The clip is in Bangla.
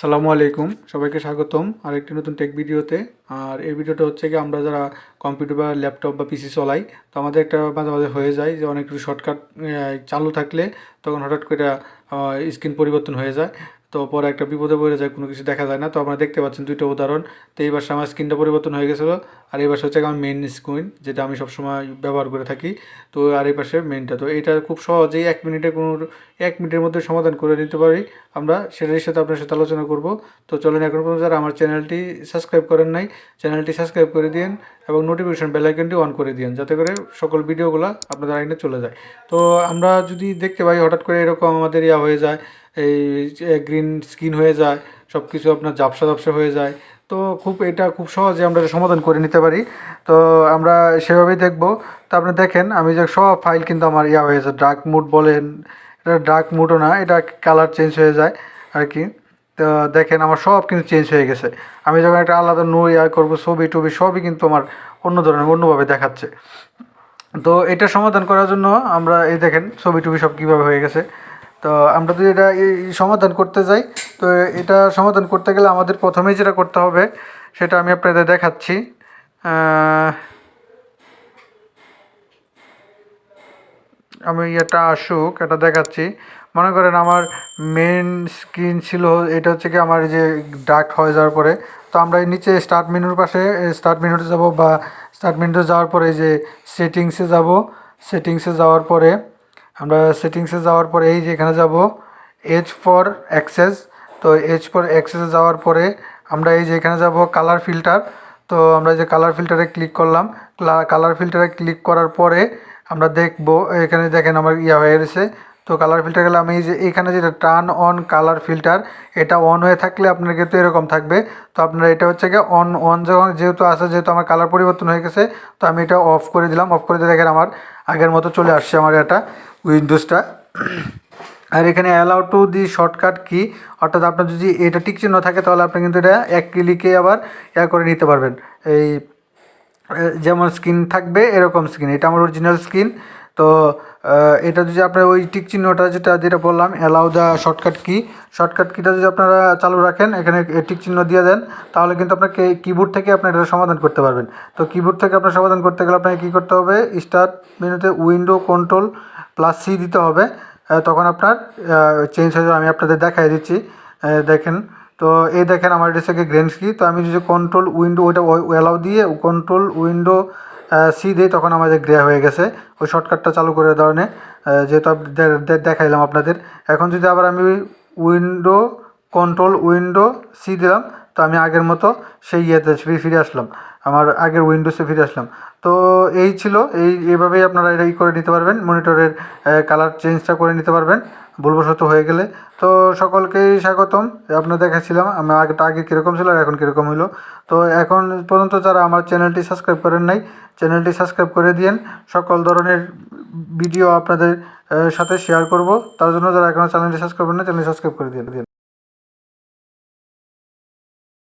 সালামু আলাইকুম, সবাইকে স্বাগতম আর একটি নতুন টেক ভিডিওতে। আর এই ভিডিওটা হচ্ছে কি আমরা যারা কম্পিউটার বা ল্যাপটপ বা পিসি চলাই, তো আমাদের একটা মাঝে মাঝে হয়ে যায় যে অনেক শর্টকাট চালু থাকলে তখন হঠাৎ করে স্ক্রিন পরিবর্তন হয়ে যায়। তো পরে একটা বিপদে পড়ে যায়, কোনো কিছু দেখা যায় না। তো আপনারা দেখতে পাচ্ছেন দুইটা উদাহরণ। তো এই বাসে আমার স্ক্রিনটা পরিবর্তন হয়ে গেছিল, আর এই পাশে হচ্ছে আমার মেন স্ক্রিন যেটা আমি সবসময় ব্যবহার করে থাকি। তো আর এই পাশে মেনটা তো এটা খুব সহজেই এক মিনিটে কোনো, এক মিনিটের মধ্যে সমাধান করে নিতে পারি। আমরা সেটার সাথে আপনার সাথে আলোচনা করব। তো চলেন এখন পর্যন্ত যারা আমার চ্যানেলটি সাবস্ক্রাইব করেন নাই, চ্যানেলটি সাবস্ক্রাইব করে দিন এবং নোটিফিকেশন বেল আইকনটি অন করে দিন যাতে করে সকল ভিডিওগুলো আপনাদের আইনে চলে যায়। তো আমরা যদি দেখতে পাই, হঠাৎ করে এরকম আমাদের ইয়া হয়ে যায় এই গ্রিন স্কিন হয়ে যায় সব কিছু আপনার ঝাপসা ঝাপসা হয়ে যায়। তো খুব, এটা খুব সহজে আমরা এটা সমাধান করে নিতে পারি। তো আমরা সেভাবেই দেখব। তো আপনি দেখেন, আমি যে সব ফাইল কিন্তু আমার ইয়া হয়েছে ডার্ক মুড বলেন, এটা ডার্ক মুডও না, এটা কালার চেঞ্জ হয়ে যায় আর কি তো দেখেন, আমার সব কিন্তু চেঞ্জ হয়ে গেছে। আমি যখন একটা আলাদা নো ইয়া করব, ছবি টবি, সবই কিন্তু আমার অন্য ধরনের, অন্যভাবে দেখাচ্ছে। তো এটা সমাধান করার জন্য আমরা এই দেখেন, ছবি টবি সব কীভাবে হয়ে গেছে। তো আমরা যদি এটা সমাধান করতে যাই, তো এটা সমাধান করতে গেলে আমাদের প্রথমেই যেটা করতে হবে, সেটা আমি আপনাদের দেখাচ্ছি। আমি এটা আসুক, এটা দেখাচ্ছি। মনে করেন আমার মেন স্ক্রিন ছিল, এটা হচ্ছে কি আমার যে ডাক হয়ে যাওয়ার পরে। তো আমরা নিচে স্টার্ট মেনুর পাশে স্টার্ট মেনুতে যাব বা স্টার্ট মেনুতে যাওয়ার পরে যে সেটিংসে যাব। সেটিংসে যাওয়ার পরে আমরা সেটিংসে যাওয়ার পরে এই যে এখানে যাব এজ ফর অ্যাক্সেস তো এজ ফর অ্যাক্সেসে যাওয়ার পরে আমরা এই যে এখানে যাব কালার ফিল্টার তো আমরা যে কালার ফিল্টারে ক্লিক করলাম কালার ফিল্টারে ক্লিক করার পরে আমরা দেখব, এখানে দেখেন আমার ইয়া হয়ে গেছে, তো কালার ফিল্টার গেলে আমি এই যে এখানে যেটা টার্ন অন কালার ফিল্টার এটা অন হয়ে থাকলে আপনার কিন্তু এরকম থাকবে, তো আপনার এটা হচ্ছে গিয়ে অন অন যখন যেহেতু আসে যেহেতু আমার কালার পরিবর্তন হয়ে গেছে, তো আমি এটা অফ করে দিলাম অফ করে দিয়ে দেখেন আমার আগের মতো চলে আসছে আমার এটা উইন্ডোজটা। আর এখানে allow to the shortcut key অর্থাৎ আপনার যদি এটা টিক চিহ্ন থাকে, তাহলে আপনি কিন্তু এটা এক ক্লিকে আবার ইয়া করে নিতে পারবেন। এই যেমন স্ক্রিন থাকবে, এরকম স্ক্রিন এটা আমার অরিজিনাল স্ক্রিন তো এটা যদি আপনার ওই টিক চিহ্নটা যেটা যেটা বললাম allow the shortcut key shortcut কিটা যদি আপনারা চালু রাখেন, এখানে টিক চিহ্ন দিয়ে দেন, তাহলে কিন্তু আপনাকে কিবোর্ড থেকে আপনার এটা সমাধান করতে পারবেন। তো কিবোর্ড থেকে আপনার সমাধান করতে গেলে আপনাকে কী করতে হবে? স্টার্ট মেনুতে উইন্ডো কন্ট্রোল প্লাস সি দিতে হবে তখন আপনার চেঞ্জ হয়ে যাবে। আমি আপনাদের দেখাই দিচ্ছি দেখেন। তো এই দেখেন আমার এটা হচ্ছে গ্রেন্স কি তো আমি যদি কন্ট্রোল উইন্ডো ওইটা অ্যালাউ দিয়ে কন্ট্রোল উইন্ডো সি দিই, তখন আমাদের গ্রে হয়ে গেছে। ওই শর্টকাটটা চালু করে ধরনে যেহেতু দেখাইলাম আপনাদের। এখন যদি আবার আমি উইন্ডো কন্ট্রোল উইন্ডো সি দিলাম তো আমি আগের মতো সেই ইয়েতে ফিরে আসলাম। আমার আগের উইন্ডোসে ফিরে আসলাম। তো এই ছিল, এই, এভাবেই আপনারা এই করে নিতে পারবেন। মনিটরের কালার চেঞ্জটা করে নিতে পারবেন। ভুলবশত হয়ে গেলে। তো সকলকেই স্বাগতম। আপনার দেখাচ্ছিলাম আমি আগে আগে কীরকম ছিল আর এখন কীরকম হইল। তো এখন পর্যন্ত যারা আমার চ্যানেলটি সাবস্ক্রাইব করেন নাই, চ্যানেলটি সাবস্ক্রাইব করে দিন সকল ধরনের ভিডিও আপনাদের সাথে শেয়ার করব। তার জন্য যারা এখনও চ্যানেলটি সাবস্ক্রাইব করেন না চ্যানেলটি সাবস্ক্রাইব করে দিন